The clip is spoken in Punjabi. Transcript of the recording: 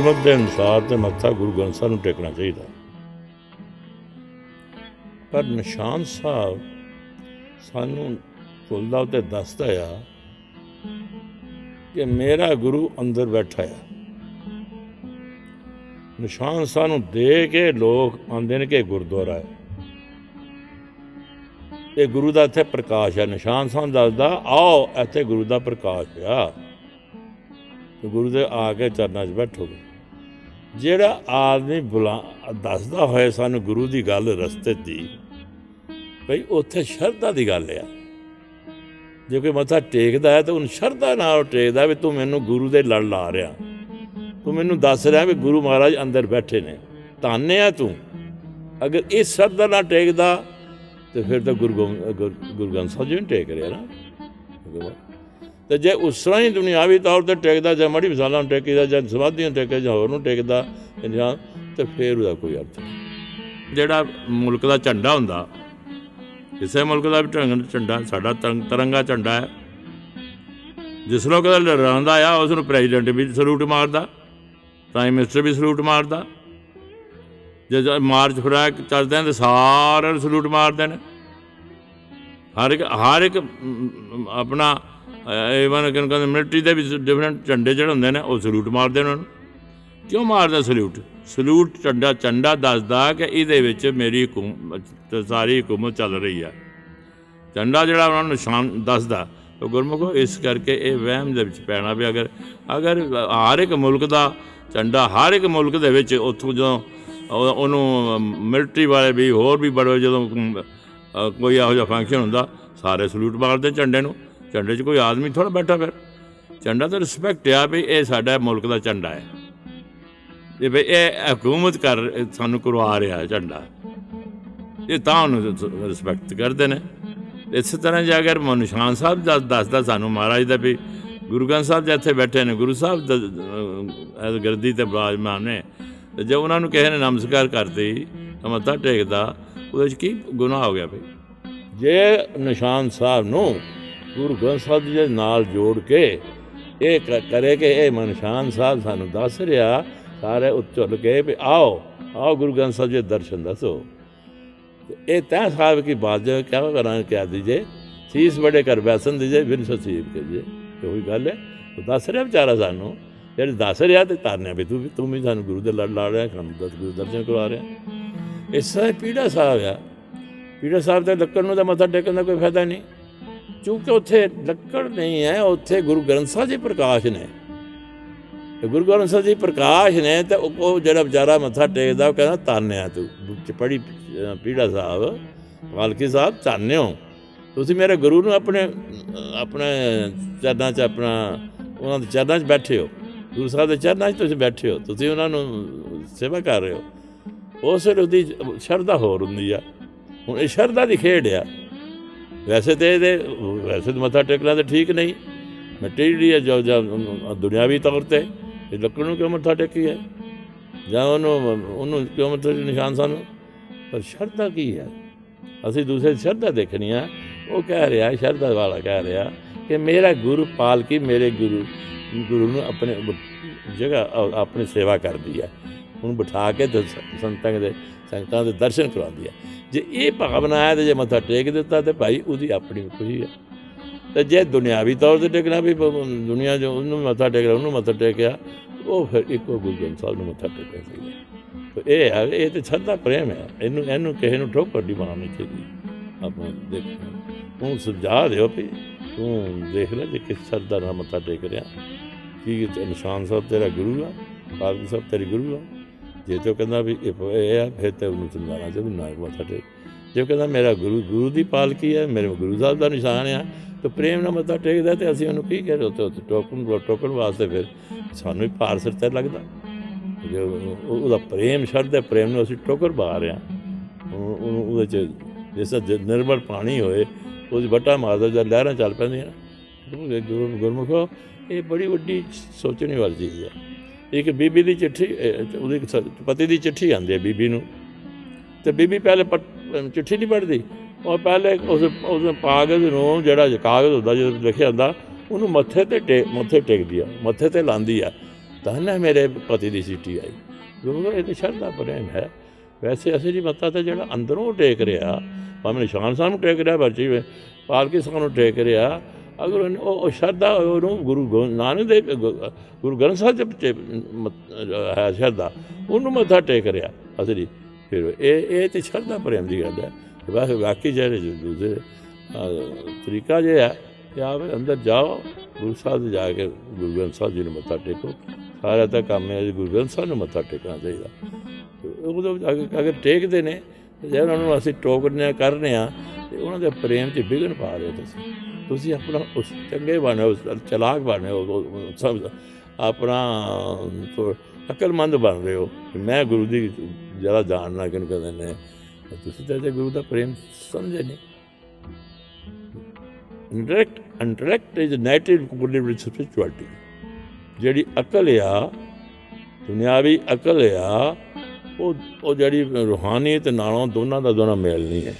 ਗੁਰਮਤਿ ਦੇ ਅਨੁਸਾਰ ਤੇ ਮੱਥਾ ਗੁਰੂ ਗ੍ਰੰਥ ਸਾਹਿਬ ਨੂੰ ਟੇਕਣਾ ਚਾਹੀਦਾ। ਪਰ ਨਿਸ਼ਾਨ ਸਾਹਿਬ ਸਾਨੂੰ ਖੁੱਲਦਾ ਉਤੇ ਦੱਸਦਾ ਆ ਕਿ ਮੇਰਾ ਗੁਰੂ ਅੰਦਰ ਬੈਠਾ ਆ। ਨਿਸ਼ਾਨ ਸਾਨੂੰ ਦੇ ਕੇ ਲੋਕ ਆਉਂਦੇ ਨੇ ਕਿ ਗੁਰਦੁਆਰਾ ਹੈ। ਇਹ ਗੁਰੂ ਦਾ ਇੱਥੇ ਪ੍ਰਕਾਸ਼ ਹੈ ਨਿਸ਼ਾਨ ਸਾਨੂੰ ਦੱਸਦਾ, ਆਓ, ਇੱਥੇ ਗੁਰੂ ਦਾ ਪ੍ਰਕਾਸ਼ ਆ। ਤੇ ਗੁਰੂ ਦੇ ਆ ਕੇ ਚਰਨਾਂ 'ਚ ਬੈਠੋਗੇ। ਜਿਹੜਾ ਆਦਮੀ ਬੁਲਾ, ਦੱਸਦਾ ਹੋਏ ਸਾਨੂੰ ਗੁਰੂ ਦੀ ਗੱਲ ਰਸਤੇ ਦੀ, ਭਈ ਉੱਥੇ ਸ਼ਰਧਾ ਦੀ ਗੱਲ ਆ। ਜੇ ਕੋਈ ਮੱਥਾ ਟੇਕਦਾ ਹੈ ਤਾਂ ਉਹਨੂੰ ਸ਼ਰਧਾ ਨਾਲ ਟੇਕਦਾ ਵੀ ਤੂੰ ਮੈਨੂੰ ਗੁਰੂ ਦੇ ਲੜ ਲਾ ਰਿਹਾ। ਤੂੰ ਮੈਨੂੰ ਦੱਸ ਰਿਹਾ ਵੀ ਗੁਰੂ ਮਹਾਰਾਜ ਅੰਦਰ ਬੈਠੇ ਨੇ। ਧੰਨ ਆ ਤੂੰ। ਅਗਰ ਇਹ ਸ਼ਰਧਾ ਨਾਲ ਟੇਕਦਾ, ਤੇ ਫਿਰ ਤਾਂ ਗੁਰੂ ਗੋਬਿੰਦ- ਗੁਰ- ਗੁਰੂ ਗ੍ਰੰਥ ਸਾਹਿਬ ਜੀ ਨੂੰ ਟੇਕ ਰਿਹਾ ਨਾ। ਤੇ ਜੇ ਉਸ ਤਰ੍ਹਾਂ ਹੀ ਦੁਨਿਆਵੀ ਤੌਰ ਤੇ ਟੇਕਦਾ ਜਾਂ ਮੜੀ ਮਿਸਾਲਾਂ ਨੂੰ ਟੇਕਦਾ ਜਾਂ ਸਮਾਧੀਆਂ ਨੂੰ ਟੇਕਦਾ ਜਾਂ ਹੋਰ ਨੂੰ ਟੇਕਦਾ, ਜਾਂ ਤੇ ਫਿਰ ਉਹਦਾ ਕੋਈ ਅਰਥ ਨਹੀਂ। ਜਿਹੜਾ ਮੁਲਕ ਦਾ ਝੰਡਾ ਹੁੰਦਾ, ਕਿਸੇ ਮੁਲਕ ਦਾ ਵੀ ਝੰਡਾ, ਸਾਡਾ ਤਰੰਗ- ਤਿਰੰਗਾ ਝੰਡਾ ਹੈ। ਜਿਸ ਲੋਕ ਦਾ ਲਹਿਰਾਉਂਦਾ ਆ, ਉਸ ਨੂੰ ਪ੍ਰੈਜ਼ੀਡੈਂਟ ਵੀ ਸਲੂਟ ਮਾਰਦਾ, ਪ੍ਰਾਈਮ ਮਿਨਿਸਟਰ ਵੀ ਸਲੂਟ ਮਾਰਦਾ। ਜੇ ਮਾਰਚ ਫਰਾਕ ਚੱਲਦੇ ਆ ਤੇ ਸਾਰਿਆਂ ਨੂੰ ਸਲੂਟ ਮਾਰਦੇ ਨੇ। ਹਰ ਇੱਕ ਹਰ ਇੱਕ ਆਪਣਾ ਇਵਨ ਕਿ ਕਹਿੰਦੇ ਮਿਲਟਰੀ ਦੇ ਵੀ ਡਿਫਰੈਂਟ ਝੰਡੇ ਜਿਹੜੇ ਹੁੰਦੇ ਨੇ, ਉਹ ਸਲੂਟ ਮਾਰਦੇ ਉਹਨਾਂ। ਨੂੰ ਕਿਉਂ ਮਾਰਦਾ ਸਲੂਟ ਸਲੂਟ ਝੰਡਾ ਝੰਡਾ ਦੱਸਦਾ ਕਿ ਇਹਦੇ ਵਿੱਚ ਮੇਰੀ ਹਕੂਮਤ ਸਾਰੀ ਹਕੂਮਤ ਚੱਲ ਰਹੀ ਆ। ਝੰਡਾ ਜਿਹੜਾ ਉਹਨਾਂ ਨੂੰ ਨਿਸ਼ਾਨ ਦੱਸਦਾ, ਉਹ ਗੁਰਮੁਖੋ, ਇਸ ਕਰਕੇ ਇਹ ਵਹਿਮ ਦੇ ਵਿੱਚ ਪੈਣਾ ਵੀ ਅਗਰ ਅਗਰ ਹਰ ਇੱਕ ਮੁਲਕ ਦਾ ਝੰਡਾ, ਹਰ ਇੱਕ ਮੁਲਕ ਦੇ ਵਿੱਚ ਉੱਥੋਂ ਜਦੋਂ ਉਹਨੂੰ ਮਿਲਟਰੀ ਵਾਲੇ ਵੀ ਹੋਰ ਵੀ ਬੜੇ ਜਦੋਂ ਕੋਈ ਇਹੋ ਜਿਹਾ ਫੰਕਸ਼ਨ ਹੁੰਦਾ, ਸਾਰੇ ਸਲੂਟ ਮਾਰਦੇ ਝੰਡੇ ਨੂੰ। ਝੰਡੇ 'ਚ ਕੋਈ ਆਦਮੀ ਥੋੜਾ ਬੈਠਾ ਫਿਰ। ਝੰਡਾ ਤਾਂ ਰਿਸਪੈਕਟ ਆ ਵੀ ਇਹ ਸਾਡਾ ਮੁਲਕ ਦਾ ਝੰਡਾ ਹੈ। ਇਹ ਵੀ ਇਹ ਹਕੂਮਤ ਕਰ ਸਾਨੂੰ ਕਰਵਾ ਰਿਹਾ ਝੰਡਾ। ਇਹ ਤਾਂ ਉਹਨੂੰ ਰਿਸਪੈਕਟ ਕਰਦੇ ਨੇ। ਇਸੇ ਤਰ੍ਹਾਂ ਜੇ ਅਗਰ ਮ- ਨਿਸ਼ਾਨ ਸਾਹਿਬ ਦਾ ਦੱਸਦਾ ਸਾਨੂੰ ਮਹਾਰਾਜ ਦਾ ਵੀ ਗੁਰੂ ਗ੍ਰੰਥ ਸਾਹਿਬ ਜੀ ਇੱਥੇ ਬੈਠੇ ਨੇ ਗੁਰੂ ਸਾਹਿਬ ਦਾ ਅਹ, ਇਹ ਗਰਦੀ ਤੇ ਬਿਰਾਜਮਾਨ ਨੇ ਤੇ ਜੇ ਉਹਨਾਂ ਨੂੰ ਕਿਸੇ ਨੇ ਨਮਸਕਾਰ ਕਰਤੀ ਤਾਂ ਮੱਥਾ ਟੇਕਦਾ ਉਹਦੇ 'ਚ ਕੀ ਗੁਨਾਹ ਹੋ ਗਿਆ ਭਈ ਜੇ ਨਿਸ਼ਾਨ ਸਾਹਿਬ ਨੂੰ ਗੁਰੂ ਗ੍ਰੰਥ ਸਾਹਿਬ ਜੀ ਦੇ ਨਾਲ ਜੋੜ ਕੇ ਇਹ ਕ- ਕਰੇ ਕਿ ਇਹ ਮਨਸ਼ਾਨ ਸਾਹਿਬ ਸਾਨੂੰ ਦੱਸ ਰਿਹਾ, ਸਾਰੇ ਉੱਚਲ ਕੇ ਵੀ ਆਓ ਆਓ ਗੁਰੂ ਗ੍ਰੰਥ ਸਾਹਿਬ ਜੀ ਦੇ ਦਰਸ਼ਨ ਦੱਸੋ। ਇਹ ਤੈ ਸਾਹਿਬ ਕੀ ਬਾਤ ਜੋ ਕਿਆ ਕਰਾਂ, ਕਿਆ ਦੀਜੇ? ਸੀਸ ਬੜੇ ਕਰ ਬੈਸਨ ਦੀਜੇ, ਬਿਨ ਸਸੀਬ ਕੇ ਜੇ। ਇਹ ਉਹੀ ਗੱਲ ਹੈ। ਉਹ ਦੱਸ ਰਿਹਾ ਵਿਚਾਰਾ ਸਾਨੂੰ। ਜਿਹੜੇ ਦੱਸ ਰਿਹਾ ਤੇ ਤਾਰਨੇ ਵੀ ਤੂੰ ਵੀ ਤੂੰ ਵੀ ਸਾਨੂੰ ਗੁਰੂ ਦੇ ਲੜ ਲਾ ਰਿਹਾ, ਸਾਨੂੰ ਦਸ ਗੁਰੂ ਦਰਸ਼ਨ ਕਰਵਾ ਰਿਹਾ। ਇਸ ਤਰ੍ਹਾਂ ਪੀੜਾ ਸਾਹਿਬ ਆ। ਪੀੜਾ ਸਾਹਿਬ ਤੇ ਲੱਕੜ ਨੂੰ ਤਾਂ ਮੱਥਾ ਟੇਕਣ ਦਾ ਕੋਈ ਫਾਇਦਾ ਨਹੀਂ। ਕਿਉਂਕਿ ਉੱਥੇ ਲੱਕੜ ਨਹੀਂ ਹੈ, ਉੱਥੇ ਗੁਰੂ ਗ੍ਰੰਥ ਸਾਹਿਬ ਜੀ ਪ੍ਰਕਾਸ਼ ਨੇ। ਗੁਰੂ ਗ੍ਰੰਥ ਸਾਹਿਬ ਜੀ ਪ੍ਰਕਾਸ਼ ਨੇ ਤੇ ਉਹ ਜਿਹੜਾ ਵਿਚਾਰਾ ਮੱਥਾ ਟੇਕਦਾ, ਉਹ ਕਹਿੰਦਾ, ਤਾਨਿਆ ਤੂੰ, ਚ ਪੜੀ ਪੀੜਾ ਸਾਹਿਬ, ਪਾਲਕੀ ਸਾਹਿਬ, ਤਾਨਿਓ। ਤੁਸੀਂ ਮੇਰੇ ਗੁਰੂ ਨੂੰ ਆਪਣੇ ਆਪਣੇ ਚਰਨਾਂ 'ਚ ਆਪਣਾ, ਉਹਨਾਂ ਦੇ ਚਰਨਾਂ 'ਚ ਬੈਠੇ ਹੋ। ਗੁਰੂ ਸਾਹਿਬ ਦੇ ਚਰਨਾਂ 'ਚ ਤੁਸੀਂ ਬੈਠੇ ਹੋ, ਤੁਸੀਂ ਉਹਨਾਂ ਨੂੰ ਸੇਵਾ ਕਰ ਰਹੇ ਹੋ। ਉਸ ਵੇਲੇ ਉਹਦੀ ਸ਼ਰਧਾ ਹੋਰ ਹੁੰਦੀ ਆ। ਹੁਣ ਇਹ ਸ਼ਰਧਾ ਦੀ ਖੇਡ ਆ। ਵੈਸੇ ਤੇ ਇਹਦੇ, ਵੈਸੇ ਤਾਂ ਮੱਥਾ ਟੇਕਣਾ ਤਾਂ ਠੀਕ ਨਹੀਂ। ਮਿੱਟੀ ਜਿਹੜੀ ਹੈ, ਜੋ ਦੁਨਿਆਵੀ ਤੌਰ ਤੇ, ਇਹ ਲੱਕੜ ਨੂੰ ਕਿਉਂ ਮੱਥਾ ਟੇਕੀ ਹੈ? ਜਾਂ ਉਹਨੂੰ ਉਹਨੂੰ ਕਿਉਂ ਮੱਥਾ ਦੇ ਨਿਸ਼ਾਨ ਸਾਨੂੰ? ਪਰ ਸ਼ਰਧਾ ਕੀ ਹੈ? ਅਸੀਂ ਦੂਸਰੇ ਸ਼ਰਧਾ ਦੇਖਣੀ ਆ। ਉਹ ਕਹਿ ਰਿਹਾ, ਸ਼ਰਧਾ ਵਾਲਾ ਕਹਿ ਰਿਹਾ ਕਿ ਮੇਰਾ ਗੁਰੂ ਪਾਲਕੀ ਮੇਰੇ ਗੁਰੂ ਗੁਰੂ ਨੂੰ ਆਪਣੇ ਜਗ੍ਹਾ ਆਪਣੀ ਸੇਵਾ ਕਰਦੀ ਹੈ। ਉਹਨੂੰ ਬਿਠਾ ਕੇ ਤੇ ਸੰਤਾਂ ਦੇ, ਸੰਗਤਾਂ ਦੇ ਦਰਸ਼ਨ ਕਰਵਾਉਂਦੀ ਹੈ ਜੇ ਇਹ ਭਾਵਨਾ ਹੈ ਤੇ ਜੇ ਮੱਥਾ ਟੇਕ ਦਿੱਤਾ ਤੇ ਭਾਈ ਉਹਦੀ ਆਪਣੀ ਖੁਸ਼ੀ ਹੈ ਤੇ ਜੇ ਦੁਨਿਆਵੀ ਤੌਰ ਤੇ ਟੇਕਣਾ ਵੀ ਪ- ਦੁਨੀਆ ਜੋ ਉਹਨੂੰ ਮੱਥਾ ਟੇਕਣਾ ਉਹਨੂੰ ਮੱਥਾ ਟੇਕਿਆ, ਉਹ ਫਿਰ ਇੱਕੋ ਗੁਰੂ ਗ੍ਰੰਥ ਸਾਹਿਬ ਨੂੰ ਮੱਥਾ ਟੇਕਣਾ ਚਾਹੀਦਾ ਤੇ ਇਹ ਹੈ ਇਹ ਤੇ ਛੱਡਾ ਪ੍ਰੇਮ ਹੈ ਇਹਨੂੰ ਇਹਨੂੰ ਕਿਸੇ ਨੂੰ ਠੋਕਰ ਨਹੀਂ ਮਾਰਨੀ ਚਾਹੀਦੀ। ਆਪਾਂ ਦੇਖ ਤੂੰ ਸੁਝਾ ਦਿਓ ਵੀ ਤੂੰ ਦੇਖ ਲੈ ਜੇ ਕਿਸ ਸ਼ਰਧਾ ਨਾਲ ਮੱਥਾ ਟੇਕ ਰਿਹਾ। ਕੀ ਇਹ ਨਿਸ਼ਾਨ ਸਾਹਿਬ ਤੇਰਾ ਗੁਰੂ ਆ ਪਾਲਕੀ ਸਾਹਿਬ ਤੇਰੇ ਗੁਰੂ ਆ। ਜੇ ਤੋ ਕਹਿੰਦਾ ਵੀ ਇਹ ਆ, ਫਿਰ ਤੇ ਉਹਨੂੰ ਸਮਝਾਉਣਾ ਚਾਹੀਦਾ ਨਾ ਮੱਥਾ ਟੇਕ ਜੇ ਕਹਿੰਦਾ ਮੇਰਾ ਗੁਰੂ ਗੁਰੂ ਦੀ ਪਾਲਕੀ ਹੈ, ਮੇਰੇ ਗੁਰੂ ਸਾਹਿਬ ਦਾ ਨਿਸ਼ਾਨ ਆ, ਤੇ ਪ੍ਰੇਮ ਨਾਲ ਮੱਥਾ ਟੇਕਦਾ ਤੇ ਅਸੀਂ ਉਹਨੂੰ ਕੀ ਕਹਿ ਰਹੇ, ਉੱਥੇ ਟੋਕਨ ਟੋਕਨ ਵਾਸਤੇ ਫਿਰ ਸਾਨੂੰ ਵੀ ਭਾਰ ਸਿਰ ਤੇ ਲੱਗਦਾ। ਜੇ ਉਹਦਾ ਪ੍ਰੇਮ ਸ਼ਰਧਾ, ਪ੍ਰੇਮ ਨੂੰ ਅਸੀਂ ਟੋਕਰ ਪਾ ਰਹੇ ਹਾਂ ਉਹ- ਉਹਦੇ ਚ ਜਿਸ ਤਰ੍ਹਾਂ ਨਿਰਮਲ ਪਾਣੀ ਹੋਏ, ਉਹਦੀ ਵੱਟਾ ਮਾਰਦਾ ਜਦ ਲਹਿਰਾਂ ਚੱਲ ਪੈਂਦੀਆਂ। ਨਾ ਉਹ ਗੁਰੂ ਗੁਰਮੁਖੋ, ਇਹ ਬੜੀ ਵੱਡੀ ਸੋਚਣੀ ਵਾਲੀ ਚੀਜ਼ ਹੈ ਇੱਕ ਬੀਬੀ ਦੀ ਚਿੱਠੀ ਅਹ, ਉਹਦੀ ਇੱਕ ਪਤੀ ਦੀ ਚਿੱਠੀ ਆਉਂਦੀ ਹੈ ਬੀਬੀ ਨੂੰ। ਤੇ ਬੀਬੀ ਪਹਿਲੇ ਪਟ- ਚਿੱਠੀ ਨਹੀਂ ਪੜ੍ਹਦੀ। ਉਹ ਪਹਿਲੇ ਉਸ ਉਸ ਕਾਗਜ਼ ਨੂੰ ਜਿਹੜਾ ਕਾਗਜ਼ ਹੁੰਦਾ ਜਦੋਂ ਲਿਖਿਆ ਹੁੰਦਾ ਉਹਨੂੰ ਮੱਥੇ ਤੇ ਟੇ ਮੱਥੇ ਟੇਕਦੀ ਆ ਮੱਥੇ ਤੇ ਲਾਉਂਦੀ ਆ। ਤਾਂ ਨਾ ਮੇਰੇ ਪਤੀ ਦੀ ਚਿੱਠੀ ਆਈ। ਗੁਰੂ ਇਹ ਤੇ ਸ਼ਰਧਾ ਪ੍ਰੇਮ ਹੈ। ਵੈਸੇ ਅਸੀਂ ਅਸਲੀ ਮੱਤਾ ਤਾਂ ਜਿਹੜਾ ਅੰਦਰੋਂ ਟੇਕ ਰਿਹਾ ਭਾਵੇਂ ਨਿਸ਼ਾਨ ਸਾਹਿਬ ਨੂੰ ਟੇਕ ਰਿਹਾ ਬੱਚੀ ਪਾਲਕੀ ਸਾਹਿਬ ਨੂੰ ਟੇਕ ਰਿਹਾ ਅਗਰ ਉਹਨੇ- ਉਹ ਸ਼ਰਧਾ ਉਹਨੂੰ ਗੁਰੂ ਗੋ- ਨਾਨਕ ਦੇ ਗੁਰੂ ਗ੍ਰੰਥ ਸਾਹਿਬ ਦੇ ਹੈ ਸ਼ਰਧਾ, ਉਹਨੂੰ ਮੱਥਾ ਟੇਕ ਰਿਹਾ ਅਸਲੀ। ਫਿਰ ਇਹ ਇਹ ਤੇ ਸ਼ਰਧਾ ਪ੍ਰੇਮ ਦੀ ਗੱਲ ਹੈ। ਵਾਹ ਬਾਕੀ ਜਿਹੜੇ ਦੂਸਰੇ ਤਰੀਕਾ ਜੇ ਹੈ ਕਿ ਆਪ ਅੰਦਰ ਜਾਓ, ਗੁਰੂ ਸਾਹਿਬ ਦੇ ਜਾ ਕੇ ਗੁਰੂ ਗ੍ਰੰਥ ਸਾਹਿਬ ਜੀ ਨੂੰ ਮੱਥਾ ਟੇਕੋ। ਸਾਰਾ ਤਾਂ ਕੰਮ ਹੈ ਜੀ, ਗੁਰੂ ਗ੍ਰੰਥ ਸਾਹਿਬ ਨੂੰ ਮੱਥਾ ਟੇਕਣਾ ਚਾਹੀਦਾ। ਉਹਦੇ ਵਿੱਚ ਅਗਰ ਟੇਕਦੇ ਨੇ, ਤੇ ਜੇ ਉਹਨਾਂ ਨੂੰ ਅਸੀਂ ਟੋਕਦੇ ਹਾਂ ਕਰਨੇ ਆ ਤੇ ਉਹਨਾਂ ਦੇ ਪ੍ਰੇਮ 'ਚ ਵਿਘਨ ਪਾ ਰਹੇ ਹੋ ਤੁਸੀਂ। ਤੁਸੀਂ ਆਪਣਾ ਉਸ ਚੰਗੇ ਬਣੇ ਹੋ ਚਲਾਕ ਬਣੇ ਹੋ, ਉਹ ਆਪਣਾ ਅਕਲਮੰਦ ਬਣ ਰਹੇ ਹੋ। ਮੈਂ ਗੁਰੂ ਦੀ ਜ਼ਿਆਦਾ ਜਾਣਨਾ ਕਿਹਨੂੰ ਕਹਿੰਦੇ ਨੇ। ਤੁਸੀਂ ਤਾਂ ਜੇ ਗੁਰੂ ਦਾ ਪ੍ਰੇਮ ਸਮਝੇ ਨਹੀਂ interact interact is native coded with spirituality ਜਿਹੜੀ ਅਕਲ ਆ, ਦੁਨਿਆਵੀ ਅਕਲ ਆ, ਉਹ ਉਹ ਜਿਹੜੀ ਰੂਹਾਨੀਅਤ ਨਾਲੋਂ ਦੋਨਾਂ ਦਾ ਦੋਨਾਂ ਮੇਲ ਨਹੀਂ ਹੈ।